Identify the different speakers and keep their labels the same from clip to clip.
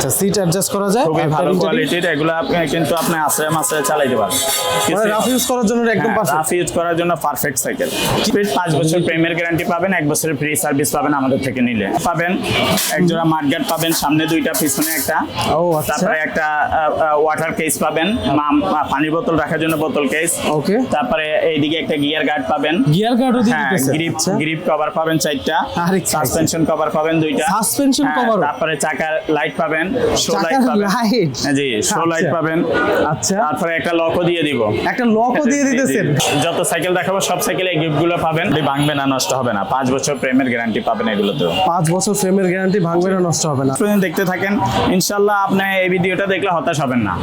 Speaker 1: আচ্ছা seat adjust করা যায়
Speaker 2: খুবই ভালো কোয়ালিটির এগুলো আপনি কিন্তু আপনি আশ্রয় মাসে চালাইতে পারেন
Speaker 1: মানে রাফ ইউজ করার জন্য একদম পারফেক্ট
Speaker 2: রাফ ইউজ করার জন্য পারফেক্ট সাইকেল স্পিড পাঁচ বছর প্রেমের গ্যারান্টি পাবেন এক বছরের ফ্রি সার্ভিস পাবেন আমাদের থেকে নিলে। পাবেন এক জোড়া মাঠগার্ড পাবেন সামনে দুইটা পিছনে একটা।
Speaker 1: ও, আচ্ছা।
Speaker 2: তারপরে একটা ওয়াটার কেস পাবেন পানির বোতল রাখার জন্য বোতল কেস
Speaker 1: ওকে
Speaker 2: তারপরে এইদিকে একটা গিয়ার গার্ড পাবেন।
Speaker 1: গিয়ার গার্ডও দিয়ে
Speaker 2: হ্যাঁ
Speaker 1: দিতেছে।
Speaker 2: গ্রিপ গ্রিপ কভার পাবেন চারটা। সাসপেনশন কভার পাবেন দুইটা।
Speaker 1: Suspension
Speaker 2: হ্যাঁ,
Speaker 1: ও?
Speaker 2: তারপরে চাকার লাইট পাবেন। শো লাইট পাবেন। হ্যাঁ, জি শো লাইট
Speaker 1: আচ্ছা।
Speaker 2: পাবেন।
Speaker 1: আচ্ছা।
Speaker 2: তারপরে একটা লকও দিয়ে দিব।
Speaker 1: একটা লকও দিয়ে। দিতেছেন।
Speaker 2: যত সাইকেল দেখাবো সব সাইকেলে গিফটগুলো পাবেন। ভাঙবে না নষ্ট হবে না। পাঁচ বছর প্রেমের গ্যারান্টি পাবেন এগুলোতে
Speaker 1: পাঁচ বছর ফ্রেমের গ্যারান্টি ভাঙবে না নষ্ট হবে না।
Speaker 2: দেখতে থাকেন। ইনশাল্লাহ আপনি এই ভিডিওটা দেখলে হতাশ হবেন না।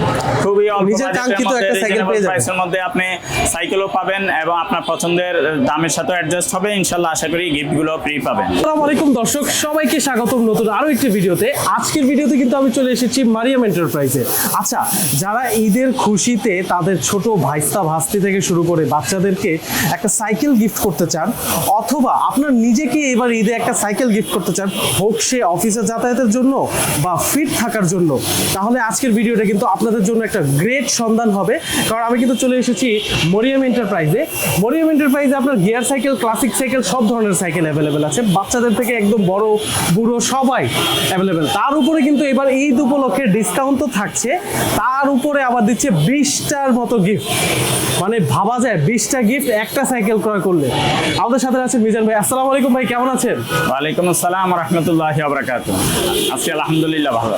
Speaker 2: খুবই অল্প
Speaker 1: কাঙ্ক্ষিত একটা সাইকেল পেয়ে যাবেন।
Speaker 2: মধ্যে আপনি সাইকেলও পাবেন এবং আপনার পছন্দের দামের সাথে অ্যাডজাস্ট হবে। ইনশাল্লাহ আশা করি গিফটগুলো ফ্রি পাবেন।
Speaker 1: আসসালামু আলাইকুম দর্শক সবাইকে স্বাগতম নতুন আরও একটি ভিডিওতে আজকের ভিডিওতে কিন্তু আমি চলে এসেছি মারিয়াম এন্টারপ্রাইজে। আচ্ছা যারা ঈদের খুশিতে তাদের ছোট ভাইস্তা ভাস্তি থেকে শুরু করে বাচ্চাদেরকে একটা সাইকেল গিফট করতে চান, অথবা আপনার নিজেকে এবার ঈদে একটা সাইকেল গিফট করতে চান, হোক সে অফিসে যাতায়াতের জন্য বা ফিট থাকার জন্য, তাহলে আজকের ভিডিওটা কিন্তু আপনাদের জন্য একটা গ্রেট সন্ধান হবে। কারণ আমি কিন্তু চলে এসেছি মরিয়াম এন্টারপ্রাইজে। মরিয়াম এন্টারপ্রাইজে আপনার গিয়ার সাইকেল ক্লাসিক সাইকেল সব ধরনের সাইকেল অ্যাভেলেবেল আছে। বাচ্চাদের থেকে একদম বড়, বুড়ো সবাই অ্যাভেলেবেল তার উপরে কিন্তু এবার ঈদ উপলক্ষে ডিসকাউন্ট তো থাকছে তার উপরে আবার দিচ্ছে বিশটার মতো গিফট মানে ভাবা যায় বিশটা গিফট একটা সাইকেল ক্রয় করলে। আমাদের সাথে আছেন মিজান ভাই। আসসালামু আলাইকুম ভাই কেমন আছেন?
Speaker 2: ওয়ালাইকুম আসসালাম রহমতুল্লাহ আবরাকাত আজকে আলহামদুলিল্লাহ ভালো।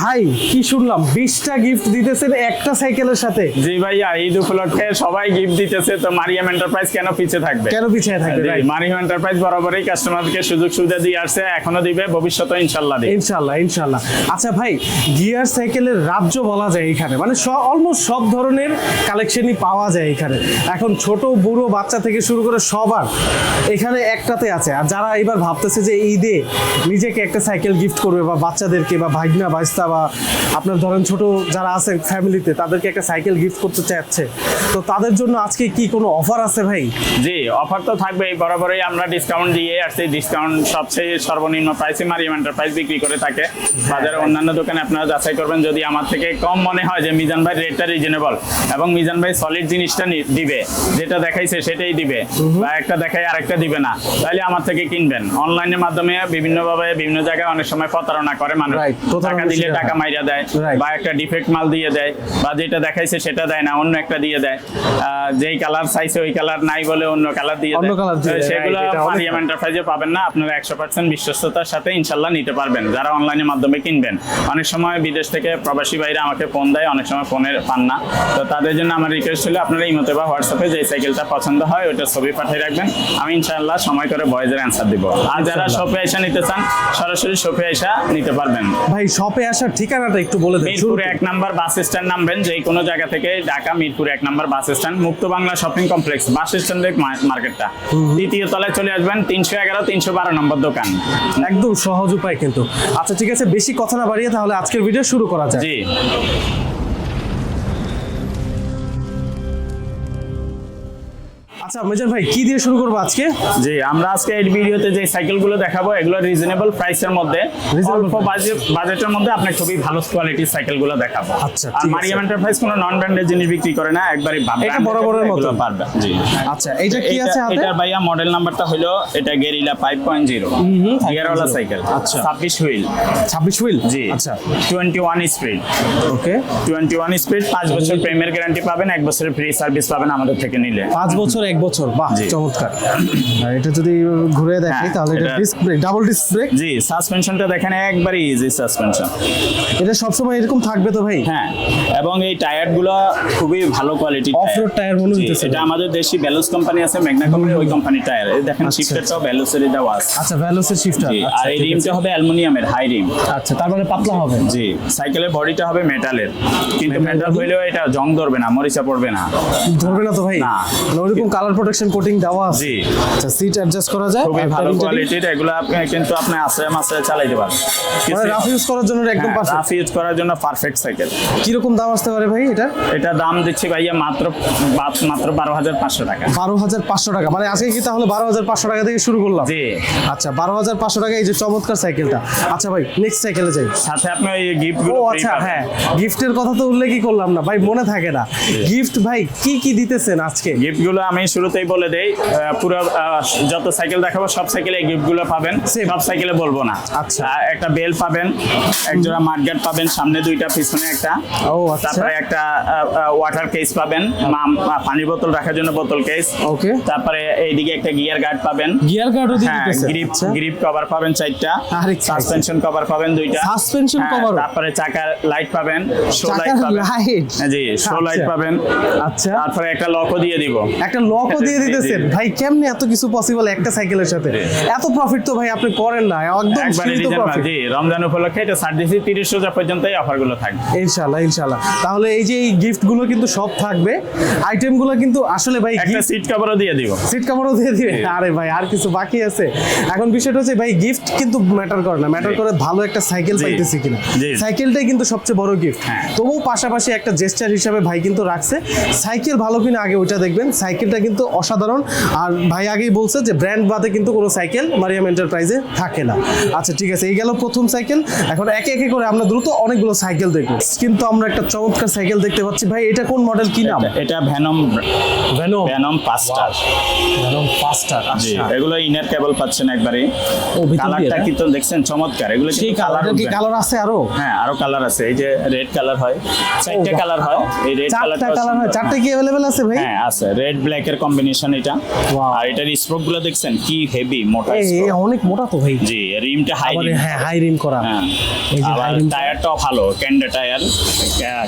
Speaker 1: ভাই কি শুনলাম? বিশটা গিফট দিতেছেন একটা সাইকেলের সাথে।
Speaker 2: জি ভাইয়া ঈদ উপলক্ষে সবাই গিফট দিতেছে তো মারিয়াম এন্টারপ্রাইজ কেন পিছিয়ে থাকবে?
Speaker 1: কেন পিছিয়ে থাকবে ভাই
Speaker 2: মারিয়াম এন্টারপ্রাইজ বরাবরই কাস্টমারকে সুযোগ সুবিধা দিয়ে আসছে এখনও দিবে ভবিষ্যতে ইনশাল্লাহ দিবে।
Speaker 1: ইনশাল্লাহ ইনশাল্লাহ আচ্ছা ভাই, গিয়ার সাইকেলের রাজ্য বলা যায় এখানে। মানে অলমোস্ট সব ধরনের কালেকশনই পাওয়া যায় এখানে। এখন ছোট, বুড়ো, বাচ্চা থেকে শুরু করে সবার এখানে একটাতে আছে। আর যারা এবার ভাবতেছে যে ঈদে নিজেকে একটা সাইকেল গিফট করবে বা বাচ্চাদেরকে বা ভাগনা বাইস্তা বা আপনার ধরেন ছোট যারা আছে ফ্যামিলিতে তাদেরকে একটা সাইকেল গিফট করতে চাচ্ছে। তো তাদের জন্য আজকে কি কোনো অফার আছে ভাই?
Speaker 2: জি অফার তো থাকবে বরাবরই আমরা ডিসকাউন্ট দিয়ে আসছি। ডিসকাউন্ট সবচেয়ে সর্বনিম্ন প্রাইসে মারিয়াম এন্টারপ্রাইজ বিক্রি করে থাকে। বাজারে অন্যান্য দোকানে আপনারা যাচাই করবেন যদি আমার থেকে কম মনে হয় যে মিজান ভাই রেটটা রিজনেবল এবং মিজান ভাই সলিড জিনিসটা দিবে যেটা দেখাইছে সেটাই দিবে বা একটা দেখাই আরেকটা দিবে না তাহলে আমার থেকে কিনবেন। অনলাইনের মাধ্যমে বিভিন্নভাবে বিভিন্ন জায়গায় অনেক সময় প্রতারণা করে মানুষ। টাকা দিলে টাকা মাইরা দেয় বা একটা ডিফেক্ট মাল দিয়ে দেয় বা যেটা দেখাইছে সেটা দেয় না অন্য একটা দিয়ে দেয়। যেই কালার চাইছে ওই কালার নাই বলে অন্য কালার দিয়ে দেয়। সেগুলো মারিয়াম এন্টারপ্রাইজে পাবেন না আপনারা একশো পার্সেন্ট বিশ্বস্ততার সাথে ইনশাল্লাহ নিতে পারবেন। যারা অনলাইনের মাধ্যমে কিনবেন অনেক সময় বিদেশ থেকে প্রবাসী ভাইরা আমাকে ফোন দেয় অনেক সময় ফোনের পান না। তো তাদের জন্য আমার রিকোয়েস্ট হলো আপনারা ইমোতে বা হোয়াটসঅ্যাপে যে সাইকেলটা পছন্দ হয় ওইটা ছবি পাঠিয়ে রাখবেন। আমি ইনশাল্লাহ সময় করে ভয়েজের অ্যান্সার দিব। আর যারা শপে এসে নিতে চান সরাসরি শপে এসে নিতে পারবেন।
Speaker 1: ভাই শপে আসার ঠিকানাটা একটু বলে দেন
Speaker 2: মিরপুর এক নাম্বার বাস স্ট্যান্ড নামবেন যে কোনো জায়গা থেকে ঢাকা মিরপুর এক নাম্বার বাস স্ট্যান্ড মুক্ত বাংলা শপিং কমপ্লেক্স বাস স্ট্যান্ডের মার্কেটটা দ্বিতীয় তলায় চলে আসবেন তিনশো এগারো তিনশো বারো নম্বর দোকান।
Speaker 1: একদম সহজ উপায় কিন্তু। আচ্ছা ঠিক আছে বেশি কথা না বাড়িয়ে তাহলে আজকের ভিডিও শুরু করা যায়
Speaker 2: জি।
Speaker 1: আচ্ছা মেজান ভাই কি দিয়ে শুরু করব আজকে?
Speaker 2: জি আমরা আজকে এই ভিডিওতে যে সাইকেলগুলো দেখাবো এগুলো রিজনেবল প্রাইসের মধ্যে। অল্প বাজেটের মধ্যে আপনি খুবই ভালো কোয়ালিটির সাইকেলগুলো দেখাবো।
Speaker 1: আচ্ছা,
Speaker 2: আর মারিয়াম এন্টারপ্রাইজ কোনো নন জিনিস বিক্রি করে না
Speaker 1: এটা মতো।
Speaker 2: পারবে। জি।
Speaker 1: আচ্ছা এইটা কি আছে হাতে?
Speaker 2: এটার ভাইয়া মডেল নাম্বারটা হলো এটা গেরিলা ফাইভ পয়েন্ট জিরো গিয়ারওয়ালা সাইকেল
Speaker 1: আচ্ছা।
Speaker 2: ছাব্বিশ হুইল
Speaker 1: ছাব্বিশ হুইল
Speaker 2: জি।
Speaker 1: আচ্ছা।
Speaker 2: Twenty one speed
Speaker 1: okay
Speaker 2: twenty one speed পাঁচ বছর প্রেমের গ্যারান্টি পাবেন এক বছরের ফ্রি সার্ভিস পাবেন আমাদের থেকে নিলে।
Speaker 1: পাঁচ বছর এক বছর। বাহ চমৎকার। আর এটা যদি ঘুরে দেখি
Speaker 2: হ্যাঁ,
Speaker 1: তাহলে এটা disc brake double disc brake
Speaker 2: জি সাসপেনশনটা দেখেন একবারই ইজি সাসপেনশন
Speaker 1: এটা সবসময় এরকম থাকবে তো ভাই?
Speaker 2: হ্যাঁ এবং এই টায়ারগুলো খুবই ভালো কোয়ালিটি
Speaker 1: Off-road tire মনে হইতেছে
Speaker 2: এটা আমাদের দেশি ব্যালোস কোম্পানি আছে মেঘনা কোম্পানি ওই কোম্পানি টায়ার দেখেন
Speaker 1: আচ্ছা,
Speaker 2: শিফটারটাও ব্যালোসের দেওয়া আছে।
Speaker 1: আচ্ছা ভ্যালোসের শিফটার
Speaker 2: জি আর এই রিমটা হবে অ্যালুমিনিয়ামের হাই রিম
Speaker 1: আচ্ছা তার মানে পাতলা হবে।
Speaker 2: জি সাইকেলের বডিটা হবে মেটালের কিন্তু মেটাল? হইলেও এটা জং ধরবে না মরিচা পড়বে না।
Speaker 1: ধরবে না তো ভাই?
Speaker 2: না।
Speaker 1: মানে ওইরকম কালার কালার প্রোটেকশন কোটিং দেওয়া আছে।
Speaker 2: জি।
Speaker 1: আচ্ছা সিট অ্যাডজাস্ট করা যায়
Speaker 2: খুবই ভালো কোয়ালিটির এগুলো আপনি কিন্তু আপনি আশ্রয় মাসে চালাইতে পারেন
Speaker 1: মানে রাফ ইউজ করার জন্য একদম পারফেক্ট
Speaker 2: রাফ ইউজ করার জন্য পারফেক্ট সাইকেল
Speaker 1: কীরকম দাম আসতে পারে ভাই এটা?
Speaker 2: এটা দাম দিচ্ছি ভাইয়া মাত্র মাত্র বারো হাজার পাঁচশো টাকা।
Speaker 1: বারো হাজার পাঁচশো টাকা। মানে আজকে কি তাহলে বারো হাজার পাঁচশো টাকা থেকে শুরু করলাম?
Speaker 2: জি।
Speaker 1: আচ্ছা বারো হাজার পাঁচশো টাকা এই যে চমৎকার সাইকেলটা আচ্ছা ভাই নেক্সট সাইকেলে যাই।
Speaker 2: সাথে আপনি ওই গিফট
Speaker 1: ও আচ্ছা হ্যাঁ গিফটের কথা তো উল্লেখই করলাম না। ভাই মনে থাকে না। গিফট ভাই কি কি দিতেছেন আজকে?
Speaker 2: গিফটগুলো আমি শুরুতেই বলে দেই পুরো যত সাইকেল দেখাবো সব সাইকেলে এই গিফটগুলো পাবেন। সব সাইকেলে বলব না।
Speaker 1: আচ্ছা।
Speaker 2: একটা বেল পাবেন একজোড়া মাঠগার্ড পাবেন সামনে দুইটা পিছনে একটা।
Speaker 1: ও আচ্ছা।
Speaker 2: তারপরে একটা ওয়াটার কেস পাবেন পানির বোতল রাখার জন্য বোতল কেস
Speaker 1: ওকে
Speaker 2: তারপরে এইদিকে একটা গিয়ার গার্ড পাবেন।
Speaker 1: গিয়ার কার্ডও দিয়ে
Speaker 2: হ্যাঁ গ্রিপ গ্রিপ কভার পাবেন চারটা। সাসপেনশন কভার পাবেন দুইটা।
Speaker 1: Suspension
Speaker 2: হ্যাঁ,
Speaker 1: ও?
Speaker 2: তারপরে চাকার লাইট পাবেন শো লাইট পাবেন। হ্যাঁ, জি শো লাইট
Speaker 1: আচ্ছা।
Speaker 2: পাবেন।
Speaker 1: আচ্ছা।
Speaker 2: তারপরে একটা লকও দিয়ে দিব।
Speaker 1: একটা লকও দিয়ে। দিতেছেন। ভাই কেমনে এত কিছু পসিবল একটা সাইকেলের সাথে? এত প্রফিট তো ভাই আপনি করেন না একদম সীমিত প্রফিট
Speaker 2: জি রমজান উপলক্ষে এটা ছাড় দিয়েছি তিরিশ রোজা পর্যন্ত এই অফারগুলো থাকবে।
Speaker 1: ইনশাল্লাহ ইনশাল্লাহ তাহলে এই যে এই গিফটগুলো কিন্তু সব থাকবে আইটেমগুলো কিন্তু আসলে ভাই
Speaker 2: একটা সিট কভারও দিয়ে দিব।
Speaker 1: সিট কাভারও দিয়ে দিবে। আরে ভাই আর কিছু বাকি আছে? এখন বিষয়টা হচ্ছে ভাই গিফট কিন্তু ম্যাটার করে না। ম্যাটার করে ভালো একটা সাইকেল পাইতেছি কিনা। সাইকেলটাই কিন্তু সবচেয়ে বড় গিফট
Speaker 2: হ্যাঁ।
Speaker 1: তবুও পাশাপাশি একটা জেস্টার হিসাবে ভাই কিন্তু রাখছে। সাইকেল ভালো কিনা আগে ওইটা দেখবেন। সাইকেলটা কিন্তু অসাধারণ। আর ভাই আগেই বলছে যে ব্র্যান্ড বাদে কিন্তু কোনো সাইকেল মারিয়াম এন্টারপ্রাইজে থাকে না। আচ্ছা ঠিক আছে এই গেল প্রথম সাইকেল এখন একে একে করে আমরা দ্রুত অনেকগুলো সাইকেল দেখব। কিন্তু আমরা একটা চমৎকার সাইকেল দেখতে পাচ্ছি। ভাই এটা কোন মডেল কি নাম?
Speaker 2: এটা- এটা ভ্যানম ভ্যানম পাস্টার
Speaker 1: ভেনো ফাস্টার আচ্ছা।
Speaker 2: এগুলো ইনার কেবল পাচ্ছেন একবারে।
Speaker 1: ও,
Speaker 2: কালারটা কিন্তু দেখছেন চমৎকার। এগুলো
Speaker 1: সেই কালার কি কালার আছে আরও?
Speaker 2: হ্যাঁ আরও কালার আছে। এই যে রেড কালার হয়। চারটে কালার হয়। এই রেড
Speaker 1: চারটা
Speaker 2: কালারটা
Speaker 1: কালার হয়। চারটে কি অ্যাভেলেবেল আছে ভাই?
Speaker 2: হ্যাঁ আছে। রেড ব্ল্যাক এর কম্বিনেশন এটা. আর এটার স্পোকগুলো দেখছেন কি হেভি মোটা
Speaker 1: অনেক মোটা তো ভাই।
Speaker 2: জি রিমটা হাই
Speaker 1: হ্যাঁ হাই রিম করা।
Speaker 2: হ্যাঁ।
Speaker 1: এই যে
Speaker 2: আবার টায়ারটাও ভালো ক্যান্ডা টায়ার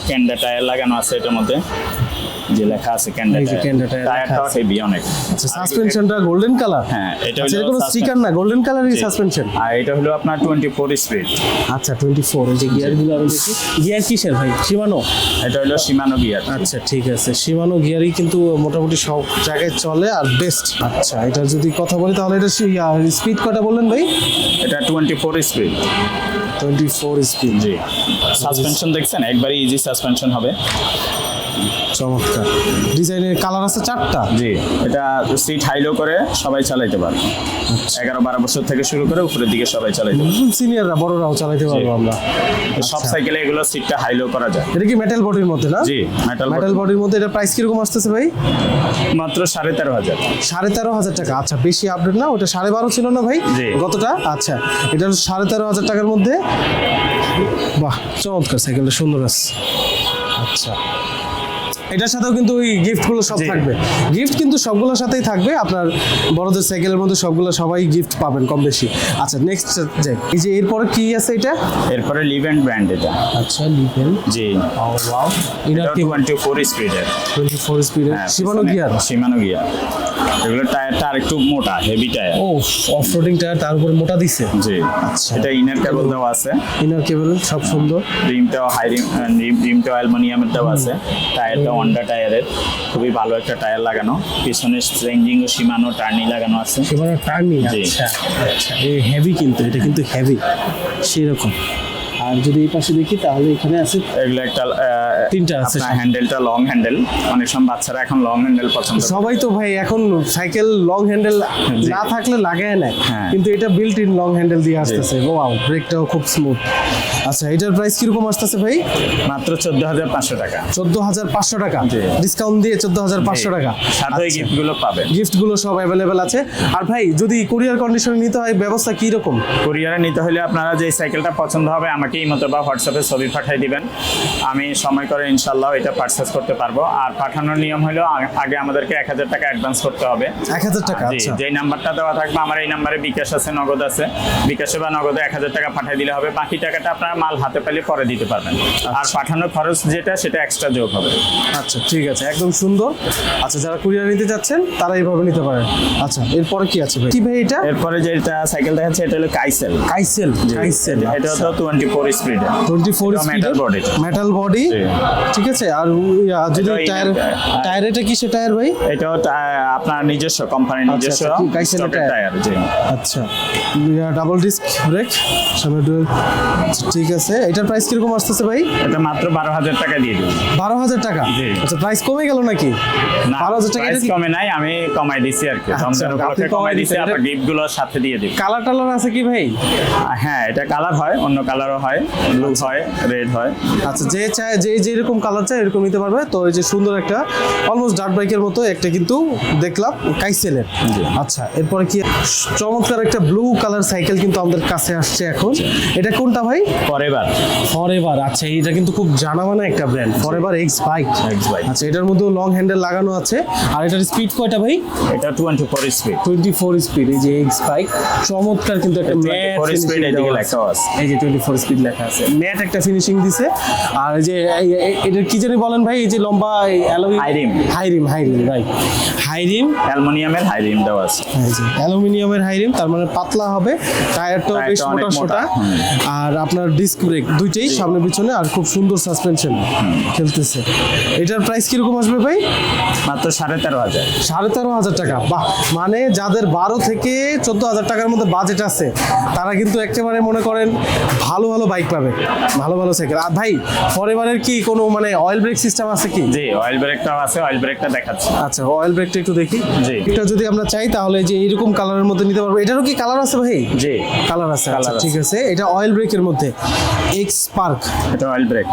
Speaker 2: ক্যান্ডা টায়ার লাগানো আছে এটার মধ্যে। যে লেখা আছে টায়ারটাও হেভি অনেক।
Speaker 1: আচ্ছা সাসপেনশনটা গোল্ডেন কালার
Speaker 2: হ্যাঁ এটা
Speaker 1: আচ্ছা
Speaker 2: হলো
Speaker 1: কোনো স্টিকার না? গোল্ডেন কালারই
Speaker 2: জি।
Speaker 1: সাসপেনশন
Speaker 2: আর এটা হলো আপনার টোয়েন্টি ফোর স্পিড
Speaker 1: আচ্ছা টোয়েন্টি ফোর এই যে গিয়ারগুলো আমি দেখি। গিয়ার কিসের ভাই? সীমানো
Speaker 2: এটা হলো সীমানো গিয়ার
Speaker 1: আচ্ছা ঠিক আছে। সীমানো গিয়ারই কিন্তু মোটামুটি সব জায়গায় চলে আর বেস্ট আচ্ছা এটা যদি কথা বলি তাহলে এটা স্পিড কটা বললেন ভাই?
Speaker 2: এটা twenty four speed
Speaker 1: twenty four speed
Speaker 2: জি। সাসপেনশন দেখছেন? একবারই ইজি সাসপেনশন হবে।
Speaker 1: চমৎকার। ডিজাইনের কালার আছে চারটা?
Speaker 2: জি এটা সিট হাইলো করে সবাই চালাইতে পারবে।
Speaker 1: আচ্ছা।
Speaker 2: এগারো বারো বছর থেকে শুরু করে উপরের দিকে সবাই চালাইতে পারবে।
Speaker 1: সিনিয়ররা বড়রাও চালাতে পারব আমরা।
Speaker 2: সব
Speaker 1: আচ্ছা।
Speaker 2: সাইকেলে এগুলো সিটটা হাইলো করা যায়।
Speaker 1: এটা কি মেটাল বডির মধ্যে না?
Speaker 2: জি মেটাল
Speaker 1: মেটাল বডির মধ্যে এটা প্রাইস কীরকম আসতেছে ভাই?
Speaker 2: মাত্র সাড়ে তেরো হাজার।
Speaker 1: সাড়ে তেরো হাজার টাকা। আচ্ছা বেশি আপডেট না ওটা সাড়ে বারো ছিল না ভাই। গতটা? আচ্ছা এটা সাড়ে তেরো হাজার টাকার মধ্যে। বাহ চমৎকার সাইকেলটা সুন্দর আছে। আচ্ছা। এটার সাথেও কিন্তু ওই গিফটগুলো সব। থাকবে। গিফট কিন্তু সবগুলোর সাথেই থাকবে। আপনার বড়দের সাইকেলের মধ্যে সবগুলো সবাই গিফট পাবেন কম বেশি। আচ্ছা নেক্সট যে এই যে এরপরে কি আছে এটা?
Speaker 2: এরপরে লিভেন্ট ব্র্যান্ড এটা।
Speaker 1: আচ্ছা লিভেল
Speaker 2: জি।
Speaker 1: ওয়াও
Speaker 2: টোয়েন্টি ফোর স্পিডের
Speaker 1: টোয়েন্টি ফোর স্পিডের সীমানো গিয়ার
Speaker 2: সীমানো গিয়ার এগুলো টায়ারটা আর একটু মোটা হেভি টায়ার
Speaker 1: ও অফ রোডিং টায়ার তার উপরে মোটা দিচ্ছে
Speaker 2: জি।
Speaker 1: আচ্ছা।
Speaker 2: এটা ইনার কেবল দেওয়া আছে।
Speaker 1: ইনার কেবল সব সুন্দর।
Speaker 2: রিমটাও হাই রিম রিম রিমটাও অ্যালুমিনিয়ামের দেওয়া আছে। টায়ারটা হন্ডা টায়ারের। খুবই ভালো একটা টায়ার লাগানো। পিছনে চেঞ্জিং ও সীমানো টার্নি লাগানো আছে।
Speaker 1: সীমানো টার্নি। আচ্ছা। এই হেভি কিন্তু এটা কিন্তু হেভি সেরকম। আর যদি এই পাশে দেখি তাহলে এখানে আছে
Speaker 2: এগুলো একটা
Speaker 1: তিনটা আছে।
Speaker 2: হ্যান্ডেলটা লং হ্যান্ডেল অনেক সময় বাচ্চারা এখন লং হ্যান্ডেল পছন্দ করে।
Speaker 1: সবাই তো ভাই এখন সাইকেল লং হ্যান্ডেল না থাকলে লাগায় না
Speaker 2: হ্যাঁ।
Speaker 1: কিন্তু এটা বিল্ট ইন লং হ্যান্ডেল দিয়ে আসতেছে। ওয়াও ব্রেকটাও খুব স্মুথ আচ্ছা এটার প্রাইস কীরকম আসতেছে ভাই?
Speaker 2: মাত্র চোদ্দ হাজার পাঁচশো টাকা।
Speaker 1: চোদ্দ হাজার পাঁচশো টাকা। ডিসকাউন্ট দিয়ে চোদ্দ হাজার পাঁচশো টাকা।
Speaker 2: সাথে
Speaker 1: আচ্ছা।
Speaker 2: গিফটগুলো পাবেন।
Speaker 1: গিফটগুলো সব অ্যাভেলেবেল আছে। আর ভাই যদি কুরিয়ার কন্ডিশনে নিতে হয় ব্যবস্থা কি রকম
Speaker 2: কুরিয়ারে নিতে হলে আপনারা যে সাইকেলটা পছন্দ হবে আমাকে ইমতো বা হোয়াটসঅ্যাপে ছবি পাঠিয়ে দিবেন। আমি সময় করে ইনশাল্লাহ এটা পারচেস করতে পারব। আর পাঠানোর নিয়ম হলো আগে আমাদেরকে এক হাজার টাকা অ্যাডভান্স করতে হবে।
Speaker 1: এক হাজার টাকা আচ্ছা।
Speaker 2: যে নাম্বারটা দেওয়া থাকবে আমার এই নাম্বারে বিকাশ আছে নগদ আছে। বিকাশে বা নগদে এক হাজার টাকা পাঠিয়ে দিলে হবে। বাকি টাকাটা আপনার মাল হাতে পেলে পরে দিতে পারবেন। আর পাঠানোর খরচ যেটা সেটা এক্সট্রা যোগ হবে।
Speaker 1: আচ্ছা ঠিক আছে একদম সুন্দর। আচ্ছা যারা কুরিয়ার নিতে যাচ্ছেন তারা এইভাবে নিতে পারেন। আচ্ছা এরপরে কি আছে ভাই? কি ভাই এটা?
Speaker 2: এরপরে যেটা সাইকেল দেখাচ্ছে এটা হলো কাইসেল
Speaker 1: কাইসেল কাইসেল
Speaker 2: এটা তো twenty four speed
Speaker 1: twenty four
Speaker 2: এটা metal
Speaker 1: মেটাল বডি ঠিক আছে আর যদি টায়ার টায়ার এটা কিসের টায়ার ভাই?
Speaker 2: এটা আপনার নিজস্ব কোম্পানির
Speaker 1: আচ্ছা,
Speaker 2: নিজস্ব
Speaker 1: আচ্ছা, কি
Speaker 2: স্টকের
Speaker 1: টায়ার?
Speaker 2: জি।
Speaker 1: আচ্ছা ডাবল ডিস্ক ব্রেক সামনে আচ্ছা, ঠিক আছে। এটার প্রাইস কীরকম আসতেছে ভাই?
Speaker 2: এটা মাত্র বারো হাজার টাকা দিয়ে দেবো।
Speaker 1: বারো হাজার টাকা আচ্ছা প্রাইস কমে গেল নাকি?
Speaker 2: না
Speaker 1: বারো হাজার টাকা
Speaker 2: কমে নাই আমি কমাই দিছি আর কি।
Speaker 1: আচ্ছা, কমাই
Speaker 2: দিছি আপনার
Speaker 1: এটা-
Speaker 2: গিফটগুলো সাথে দিয়ে দিব।
Speaker 1: কালার টালার আছে কি ভাই?
Speaker 2: হ্যাঁ এটা কালার হয় অন্য কালারও হয় ব্লু হয় রেড হয়।
Speaker 1: আচ্ছা যে চায় যে যেরকম কালার চায় এরকম নিতে পারবে। তো এই যে সুন্দর একটা অলমোস্ট ডার্ট বাইকের মতো একটা কিন্তু দেখলাম কাইসেলের। আচ্ছা এরপরে কি চমৎকার একটা ব্লু কালার সাইকেল কিন্তু আমাদের কাছে আসছে এখন। এটা কোনটা ভাই?
Speaker 2: ফরএভার
Speaker 1: ফরএভার আচ্ছা এটা কিন্তু খুব জানামানা একটা brand forever X bike
Speaker 2: X bike।
Speaker 1: আচ্ছা এটার মধ্যে লং হ্যান্ডেল লাগানো আছে। আর এটার স্পিড কয়টা ভাই?
Speaker 2: এটা twenty four speed
Speaker 1: twenty four speed এই যে এক্স বাইক চমৎকার কিন্তু একটা ম্যাট
Speaker 2: 24 speed এদিকে লেখাও আছে।
Speaker 1: এই যে টোয়েন্টি ফোর স্পিড লেখা আছে। ম্যাট একটা ফিনিশিং দিছে। আর এই যে এটা কি জানি বলেন ভাই এই যে লম্বা aluminium
Speaker 2: High rim।
Speaker 1: High rim high rim right high rim
Speaker 2: অ্যালুমিনিয়ামের হাই রিম দেওয়া আছে।
Speaker 1: অ্যালুমিনিয়ামের হাই রিম তার মানে পাতলা হবে। টায়ারটাও
Speaker 2: টায়ারটা
Speaker 1: বেশ মোটা সোটা আর আপনার ডিস্ক ব্রেক দুইটাই সামনে পিছনে আর খুব সুন্দর সাসপেনশন খেলতেছে। এটার প্রাইস কীরকম আসবে ভাই?
Speaker 2: মাত্র সাড়ে তেরো হাজার।
Speaker 1: সাড়ে তেরো হাজার টাকা। বাহ! মানে যাদের বারো থেকে চোদ্দ হাজার টাকার মধ্যে বাজেট আছে তারা কিন্তু একেবারে মনে করেন ভালো ভালো বাইক পাবে। ভালো ভালো সাইকেল আর ভাই ফরেভারের কি কোনো মানে অয়েল ব্রেক সিস্টেম আছে কি?
Speaker 2: জি অয়েল ব্রেকটাও আছে অয়েল ব্রেকটা দেখাচ্ছি।
Speaker 1: আচ্ছা অয়েল ব্রেকটা একটু দেখি।
Speaker 2: জি।
Speaker 1: এটা যদি আমরা চাই তাহলে যে এইরকম কালারের মধ্যে নিতে পারব। এটারও কি কালার আছে ভাই?
Speaker 2: জি।
Speaker 1: কালার আছে আচ্ছা। ঠিক আছে। এটা অয়েল ব্রেকের মধ্যে। এক্স পার্ক
Speaker 2: এটা অয়েল ব্রেক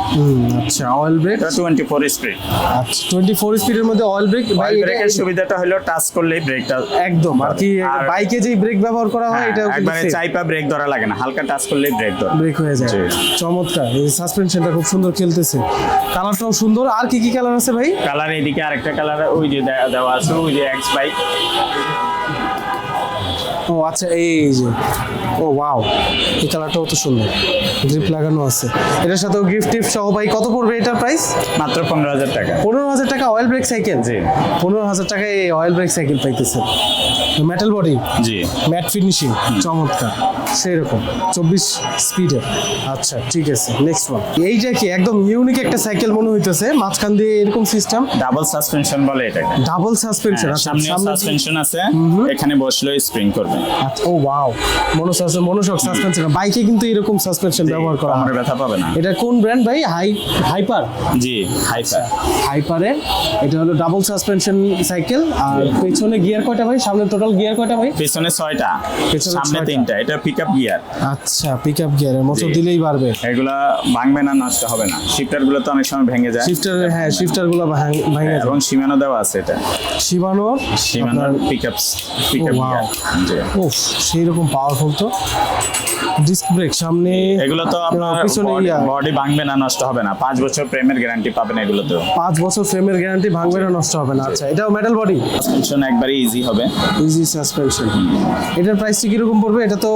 Speaker 1: আচ্ছা অয়েল ব্রেক
Speaker 2: এটা টোয়েন্টি ফোর স্পিড
Speaker 1: আচ্ছা টোয়েন্টি ফোর স্পিডের মধ্যে অয়েল ব্রেক
Speaker 2: অয়েল ব্রেকের সুবিধাটা হলো টাচ করলেই ব্রেকটা
Speaker 1: একদম আর কি বাইকে যে ব্রেক ব্যবহার করা হয়
Speaker 2: হ্যাঁ,
Speaker 1: এটাও
Speaker 2: একবারে চাইপা ব্রেক ধরা লাগে না হালকা টাচ করলেই ব্রেক ধরে।
Speaker 1: ব্রেক হয়ে যায়। চমৎকার এই সাসপেনশনটা খুব সুন্দর খেলতেছে। কালারটাও সুন্দর আর কি কি কালার আছে ভাই?
Speaker 2: কালার এদিকে আরেকটা কালার ওই যে দেওয়া আছে ওই যে এক্স বাইক
Speaker 1: ও আচ্ছা এই যে। ও ওয়াও এই কালারটাও তো সুন্দর। গ্রিপ লাগানো আছে। এটার সাথেও গিফট টিফট সহ ভাই কত পড়বে এটার প্রাইস
Speaker 2: মাত্র পনেরো হাজার টাকা।
Speaker 1: পনেরো হাজার টাকা অয়েল ব্রেক সাইকেল
Speaker 2: জি।
Speaker 1: পনেরো হাজার টাকায় এই অয়েল ব্রেক সাইকেল পাইতেছে। মেটাল বডি
Speaker 2: জি।
Speaker 1: ম্যাট ফিনিশিং চমৎকার। সেই রকম চব্বিশ স্পিডের আচ্ছা ঠিক আছে নেক্সট ওয়ান এইটা কি একদম ইউনিক একটা সাইকেল মনে হইতেছে? মাঝখান দিয়ে এরকম সিস্টেম
Speaker 2: ডাবল সাসপেনশন বলে এটাকে।
Speaker 1: ডাবল সাসপেনশন আচ্ছা
Speaker 2: সামনে
Speaker 1: সামনে
Speaker 2: সাসপেনশন আছে। এখানে বসলেও স্প্রিং করবে।
Speaker 1: ও ওয়াও মনোসাস মনোশক সাসপেনশন বাইকে কিন্তু এরকম সাসপেনশন ব্যবহার করা হয়।
Speaker 2: ব্যথা পাবে না।
Speaker 1: এটা কোন ব্র্যান্ড ভাই? হাই হাইপার
Speaker 2: জি হাইফাই
Speaker 1: হাইপারের এটা হলো ডাবল সাসপেনশন সাইকেল আর পেছনে গিয়ার কয়টা ভাই? সামনে টোটাল গিয়ার কয়টা ভাই?
Speaker 2: পেছনে ছয়টা। সামনে
Speaker 1: ছয়টা।
Speaker 2: তিনটা। এটা পিক আপ গিয়ার
Speaker 1: আচ্ছা পিক আপ গিয়ারের মতো দিলেই পারবে
Speaker 2: এগুলা ভাঙবে না নষ্ট হবে না। শিফটারগুলো তো অনেক সময় ভেঙে যায়।
Speaker 1: শিফটার হ্যাঁ শিফটারগুলো ভাঙে
Speaker 2: এবং সীমানো দেওয়া আছে এটা।
Speaker 1: শিবানোর
Speaker 2: সীমানোর pick up pick up
Speaker 1: Oh, wow.
Speaker 2: Gear
Speaker 1: উফ সেই রকম পাওয়ারফুল তো। ডিস্ক ব্রেক সামনে
Speaker 2: এগুলো তো আপনার
Speaker 1: পিছনে
Speaker 2: বডি ভাঙবে না নষ্ট হবে না। পাঁচ বছর প্রেমের গ্যারান্টি পাবেন এগুলো তো
Speaker 1: পাঁচ বছর ফ্রেমের গ্যারান্টি ভাঙবে না নষ্ট হবে না। আচ্ছা এটাও মেটাল বডি
Speaker 2: সাসপেনশন একবারে ইজি হবে।
Speaker 1: ইজি সাসপেনশন এটার প্রাইসটা কীরকম পড়বে? এটা তো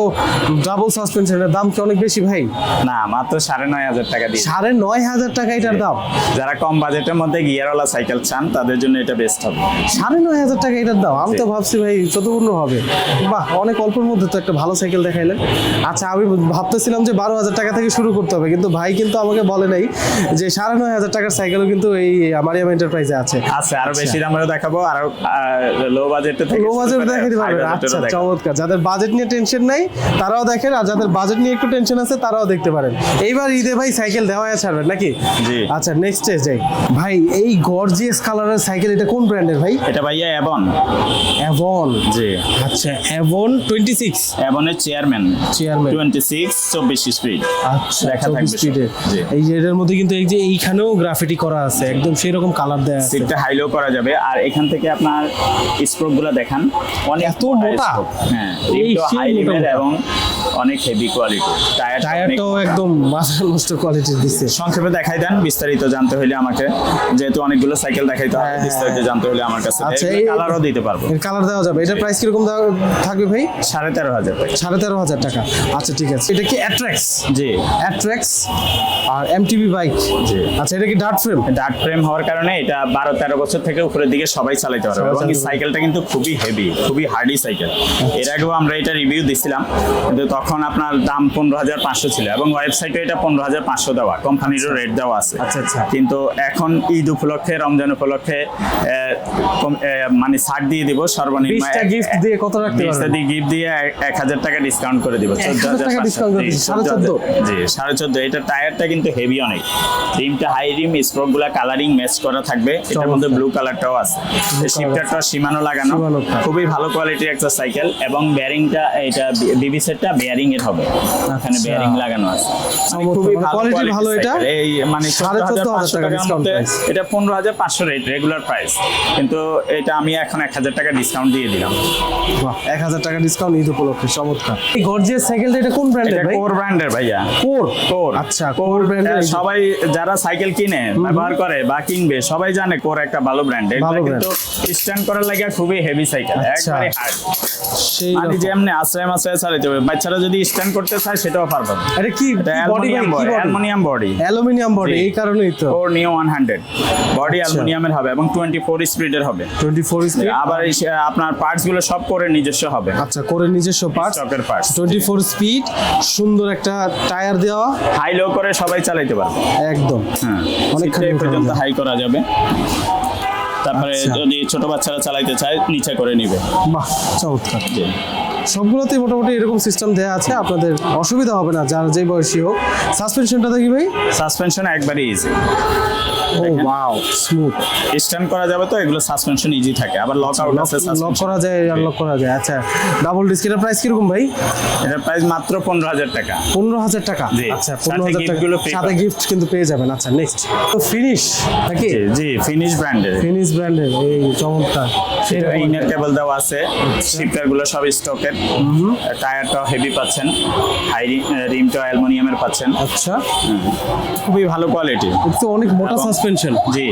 Speaker 1: ডাবল সাসপেনশন এটার দাম কি অনেক বেশি ভাই?
Speaker 2: না মাত্র সাড়ে নয় হাজার টাকা দিয়ে।
Speaker 1: সাড়ে নয় হাজার টাকা এটার দাম?
Speaker 2: যারা কম বাজেটের মধ্যে গিয়ারওয়ালা সাইকেল চান তাদের জন্য এটা বেস্ট হবে।
Speaker 1: সাড়ে নয় হাজার টাকা এটার দাম? আমি তো ভাবছি ভাই চতুর্ণ হবে। বাহ অনেক অল্পের মধ্যে তো একটা ভালো সাইকেল দেখাইলেন। আচ্ছা আমি ভাবতেছিলাম যে বারো হাজার টাকা থেকে শুরু করতে হবে কিন্তু ভাই কিন্তু আমাকে বলে নাই যে সাড়ে নয় হাজার টাকার সাইকেলও কিন্তু এই মারিয়াম এন্টারপ্রাইজে আছে।
Speaker 2: আছে আরও বেশি দামেরও দেখাবো আরও লো বাজেটে
Speaker 1: লো বাজেট দেখাতে পারবেন আচ্ছা চমৎকার। যাদের বাজেট নিয়ে টেনশন নাই তারাও দেখেন আর যাদের বাজেট নিয়ে একটু টেনশন আছে তারাও দেখতে পারেন। এইবার ঈদে ভাই সাইকেল দেওয়া ছাড়বেন নাকি?
Speaker 2: জি।
Speaker 1: আচ্ছা নেক্সট এ যাই। ভাই এই গর্জিয়াস কালারের সাইকেল এটা কোন ব্র্যান্ডের ভাই?
Speaker 2: এটা ভাইয়া অ্যাবন
Speaker 1: অ্যাভন
Speaker 2: জি।
Speaker 1: আচ্ছা অ্যাভন টোয়েন্টি সিক্স
Speaker 2: অ্যাবনের চেয়ারম্যান
Speaker 1: চেয়ারম্যান
Speaker 2: টোয়েন্টি সিক্স চব্বিশ স্পিড
Speaker 1: আচ্ছা
Speaker 2: লেখা থাকবে
Speaker 1: এই যে এটার মধ্যে কিন্তু এই যে এইখানেও গ্রাফিটি করা আছে একদম সেই রকম কালার দেয়া আছে।
Speaker 2: সিটটা হাইলো করা যাবে। আর এখান থেকে আপনার স্পোর্টগুলো দেখান। অনেক
Speaker 1: এত মোটা?
Speaker 2: হ্যাঁ এবং অনেক হেভি কোয়ালিটি টায়ার
Speaker 1: টায়ারটাও একদম মাথা নষ্ট কোয়ালিটির দিচ্ছে।
Speaker 2: সংক্ষেপে দেখাই দেন বিস্তারিত জানতে হলে আমাকে। যেহেতু অনেকগুলো সাইকেল দেখাইতে হবে
Speaker 1: হ্যাঁ,
Speaker 2: বিস্তারিত
Speaker 1: হ্যাঁ।
Speaker 2: জানতে হলে আমার কাছে
Speaker 1: আচ্ছা, এই-
Speaker 2: কালারও দিতে পারব।
Speaker 1: এর কালার দেওয়া যাবে। এটার প্রাইস কীরকম থাকবে ভাই?
Speaker 2: সাড়ে তেরো হাজার
Speaker 1: সাড়ে তেরো হাজার টাকা। আচ্ছা ঠিক আছে। এটা কি অ্যাট্রাক্স
Speaker 2: জি।
Speaker 1: অ্যাট্রাক্স আর বাইক
Speaker 2: জি।
Speaker 1: আচ্ছা এটা কি ডার্ট ফ্রেম
Speaker 2: ডার্ট ফ্রেম হওয়ার কারণে এটা বারো তেরো বছর থেকে উপরের দিকে সবাই চালাতে পারবে। এবং সাইকেলটা কিন্তু খুবই হেভি খুবই হার্ডি সাইকেল এর আগেও আমরা এটা রিভিউ দিছিলাম কিন্তু তখন আপনার দাম পনেরো হাজার পাঁচশো ছিল এবং ওয়েবসাইটে এটা পনেরো হাজার পাঁচশো দেওয়া কোম্পানিরও রেট দেওয়া আছে।
Speaker 1: আচ্ছা, আচ্ছা।
Speaker 2: কিন্তু এখন ঈদ উপলক্ষে রমজান উপলক্ষে মানে ছাড় দিয়ে দিব সর্বনিম্ন
Speaker 1: gift দিয়ে কত রাখতে পারবেন?
Speaker 2: দিয়ে গিফট দিয়ে এক- হাজার টাকা ডিসকাউন্ট করে দিব চোদ্দ?
Speaker 1: হাজার।
Speaker 2: জি
Speaker 1: সাড়ে
Speaker 2: চোদ্দ এটা টায়ারটা কিন্তু হেভি অনেক। রিমটা হাই রিম স্ট্রোকগুলা কালারিং ম্যাচ করা থাকবে। এটার মধ্যে ব্লু কালারটাও আছে। শিফটারটা সীমানো লাগানো। খুবই ভালো কোয়ালিটির একটা সাইকেল এবং বেয়ারিংটা এটা বিবি সেটটা বেয়ারিং এর হবে। এখানে
Speaker 1: আচ্ছা।
Speaker 2: বেয়ারিং লাগানো আছে। মানে খুবই
Speaker 1: মানে
Speaker 2: ভালো
Speaker 1: এটা?
Speaker 2: এই মানে
Speaker 1: সাড়ে
Speaker 2: চোদ্দ হাজার
Speaker 1: চোদ্দ হাজার
Speaker 2: পাঁচশো
Speaker 1: টাকা
Speaker 2: টাকার
Speaker 1: discount
Speaker 2: মধ্যে এটা পনেরো হাজার পাঁচশো রেট রেগুলার প্রাইস কিন্তু এটা আমি এখন এক হাজার টাকা ডিসকাউন্ট দিয়ে দিলাম।
Speaker 1: এক হাজার টাকা ডিসকাউন্ট ঈদ উপলক্ষে চমৎকার। এই গর্জিয়াস সাইকেলটা এটা কোন ব্র্যান্ডের ভাই?
Speaker 2: কোর ব্র্যান্ডের ভাইয়া।
Speaker 1: কোর
Speaker 2: কোর
Speaker 1: আচ্ছা কোর ব্র্যান্ডের
Speaker 2: সবাই যারা সাইকেল কিনে ব্যবহার করে বা কিনবে সবাই জানে কোর একটা ভালো ব্র্যান্ড এটা কিন্তু স্ট্যান্ড করার লাগে খুবই হেভি সাইকেল
Speaker 1: আচ্ছা।
Speaker 2: একবারে হার্ড
Speaker 1: সেই
Speaker 2: মানে। যেমনি আশ্রয় মাশ্রয় চালাতে হবে বাচ্চারা যদি স্ট্যান্ড করতে চায় সেটাও পারবে
Speaker 1: এটা কি body
Speaker 2: aluminium body aluminium body.
Speaker 1: Aluminium body এই কারণেই তো।
Speaker 2: কোর নিও ওয়ান হান্ড্রেড বডি। অ্যালুমিনিয়ামের হবে এবং টোয়েন্টি ফোর স্পিডের হবে।
Speaker 1: 24 স্পিড
Speaker 2: আবার আপনার পার্টসগুলো সব করে নিজস্ব হবে।
Speaker 1: আচ্ছা করে নিজস্ব পার্টস
Speaker 2: স্টকের পার্টস
Speaker 1: 24 স্পিড সুন্দর একটা টায়ার দেওয়া।
Speaker 2: হাই লো করে সবাই চালাইতে পারবে।
Speaker 1: একদম।
Speaker 2: হ্যাঁ
Speaker 1: অনেকখানি
Speaker 2: পর্যন্ত হাই করা যাবে। তারপরে
Speaker 1: আচ্ছা।
Speaker 2: যদি ছোট বাচ্চারা চালাইতে চায় নিচে করে নিবে।
Speaker 1: বাহ চমৎকার। সবগুলোতেই মোটামুটি এরকম সিস্টেম দেওয়া আছে, আপনাদের অসুবিধা হবে না, যার যে বয়সী হোক। সাসপেনশনটা দেখি ভাই।
Speaker 2: সাসপেনশন একবারই ইজি
Speaker 1: ও ওয়াও স্মুথ
Speaker 2: স্ট্যান্ড করা যাবে তো এগুলো সাসপেনশন ইজি থাকে। আবার লক আউট আছে
Speaker 1: লক করা যায় আনলক করা যায়। আচ্ছা ডাবল ডিস্ক এটার প্রাইস কীরকম ভাই?
Speaker 2: এটার প্রাইস মাত্র পনেরো হাজার টাকা।
Speaker 1: পনেরো হাজার টাকা? আচ্ছা
Speaker 2: সাথে
Speaker 1: পনেরো হাজার টাকা।
Speaker 2: গুলো
Speaker 1: সাথে গিফট কিন্তু পেয়ে যাবেন। আচ্ছা নেক্সট তো ফিনিশ নাকি?
Speaker 2: জি ফিনিশ ব্র্যান্ডের
Speaker 1: ফিনিশ ব্র্যান্ডের এই চমৎকার। সেই
Speaker 2: ইনার কেবল দেওয়া আছে। শিফটারগুলো সব স্টকের টায়ারটাও হেভি পাচ্ছেন। হাই রিমটা অ্যালুমিনিয়ামের পাচ্ছেন।
Speaker 1: আচ্ছা।
Speaker 2: খুবই ভালো কোয়ালিটি
Speaker 1: একটু অনেক মোটা
Speaker 2: এবং-
Speaker 1: সাসপেনশন
Speaker 2: জি।